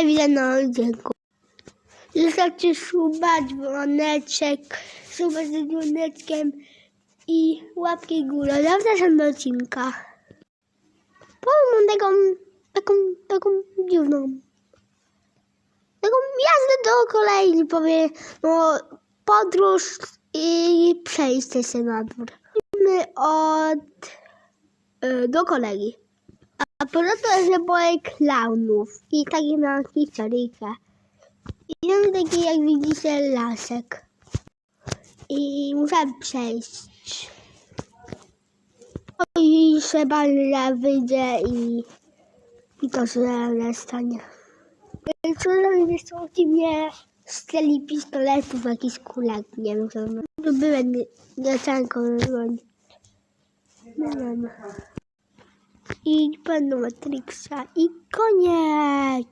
Ewida, no dziękuję. Zostawcie suba, dzwoneczek, suba z dzwoneczkiem i łapki górę. Zapraszam do odcinka. Powiem taką, taką, taką dziwną, taką jazdę do kolei, powiem, no podróż i przejście się na dwór. Idziemy od, y, do kolegi. A poza to, że boję klaunów i takie mam historyjkę. I tam taki, jak widzicie, lasek. I muszę przejść. O, I trzeba wyjdzie i, i to się stanie. Co są mnie strzeli pistoletów, jakiś kulak, nie wiem co. To byłem dziewczynką, nie wiem. I będą Matrixa i koniec.